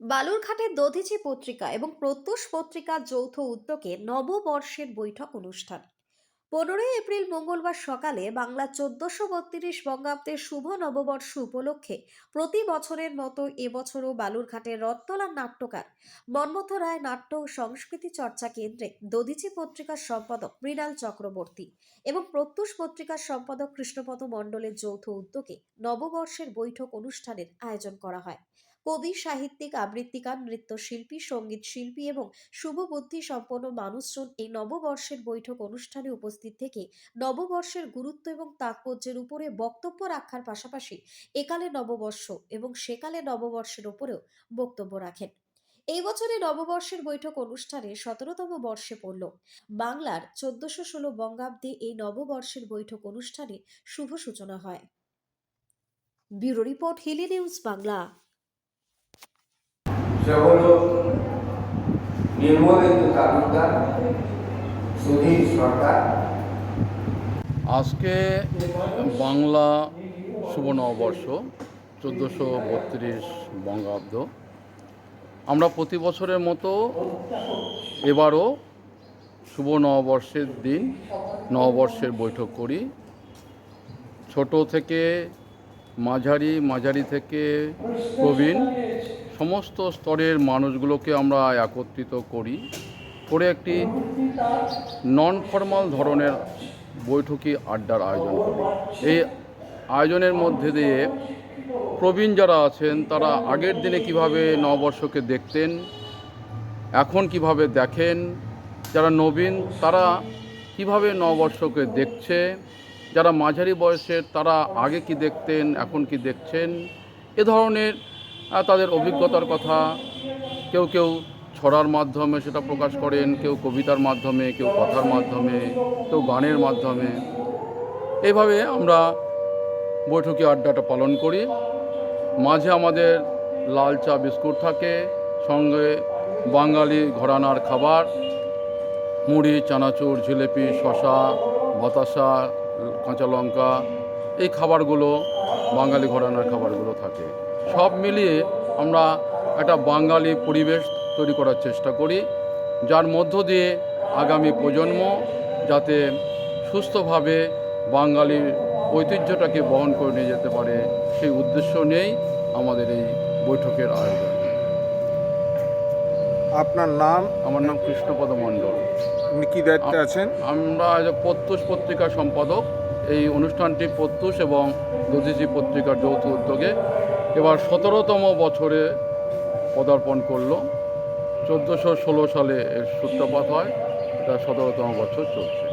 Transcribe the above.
বালুরঘাটের দধিচি পত্রিকা এবং প্রত্যুষ পত্রিকার যৌথ উদ্যোগে নববর্ষের বৈঠক অনুষ্ঠান। পনেরোই এপ্রিল মঙ্গলবার সকালে বাংলা চোদ্দশো বত্রিশ বঙ্গাব্দের শুভ নববর্ষ উপলক্ষে প্রতি বছরের মতো এবছরও বালুরঘাটের রত্তলার নাট্যকার মন্মথ রায় নাট্য ও সংস্কৃতি চর্চা কেন্দ্রে দধিচি পত্রিকার সম্পাদক মৃণাল চক্রবর্তী এবং প্রত্যুষ পত্রিকার সম্পাদক কৃষ্ণপদ মণ্ডলের যৌথ উদ্যোগে নববর্ষের বৈঠক অনুষ্ঠানের আয়োজন করা হয়। কবি, সাহিত্যিক, আবৃত্তিকার, নৃত্যশিল্পী, সংগীত শিল্পী এবং শুভবুদ্ধি সম্পন্ন মানুষজন এই নববর্ষের বৈঠক অনুষ্ঠানে উপস্থিত থেকে নববর্ষের গুরুত্ব এবং তাৎপর্যের উপরে বক্তব্য রাখার পাশাপাশি একালে নববর্ষ এবং সেকালে নববর্ষের উপরেও বক্তব্য রাখেন। এই বছরে নববর্ষের বৈঠক অনুষ্ঠানে সতেরোতম বর্ষে পড়ল। বাংলার চোদ্দশো ষোলো বঙ্গাব্দে এই নববর্ষের বৈঠক অনুষ্ঠানে শুভ সূচনা হয়। Bureau report Hili news Bangla. Nirmalendu Talukdar Sudhir Sarkar. আজকে বাংলা শুভ নববর্ষ, চোদ্দোশো বত্রিশ বঙ্গাব্দ। আমরা প্রতি বছরের মতো এবারও শুভ নববর্ষের দিন, নববর্ষের বৈঠক করি। ছোট থেকে মাঝারি মাঝারি থেকে প্রবীণ। সমস্ত স্তরের মানুষগুলোকে আমরা একত্রিত করি। করে একটি নন ফর্মাল ধরনের বৈঠকি আড্ডার আয়োজন করি। এই আয়োজনের মধ্যে দিয়ে প্রবীণ যারা আছেন, তারা আগের দিনে কীভাবে নববর্ষকে দেখতেন, এখন কীভাবে দেখেন, যারা নবীন, তারা কীভাবে নববর্ষকে দেখছে যারা মাঝারি বয়সের তারা আগে কি দেখতেন, এখন কি দেখছেন? এ ধরনের তাদের অভিজ্ঞতার কথা কেউ কেউ ছড়ার মাধ্যমে সেটা প্রকাশ করেন, কেউ কবিতার মাধ্যমে, কেউ কথার মাধ্যমে, কেউ গানের মাধ্যমে। এইভাবে আমরা বৈঠকি আড্ডাটা পালন করি। মাঝে আমাদের লাল চা বিস্কুট থাকে, সঙ্গে বাঙালি ঘরানার খাবার, মুড়ি, চানাচুর, জিলেপি শশা বাতাসা কাঁচা লঙ্কা এই খাবারগুলো বাঙালি ঘরানার খাবারগুলো থাকে। সব মিলিয়ে আমরা একটা বাঙালি পরিবেশ তৈরি করার চেষ্টা করি যার মধ্য দিয়ে আগামী প্রজন্ম যাতে সুস্থভাবে বাঙালির ঐতিহ্যটাকে বহন করে নিয়ে যেতে পারে সেই উদ্দেশ্য নিয়েই আমাদের এই বৈঠকের আয়োজন। আপনার নাম? আমার নাম কৃষ্ণপদ মণ্ডল। আপনি কি দায়িত্বে আছেন? আমরা প্রত্যুষ পত্রিকা সম্পাদক এই অনুষ্ঠানটি প্রত্যুষ এবং দুধিজি পত্রিকার যৌথ উদ্যোগে এবার সতেরোতম বছরে পদার্পণ করল। চোদ্দোশো ষোলো সালে এর সূত্রপাত হয়, এটা সতেরোতম বছর চলছে।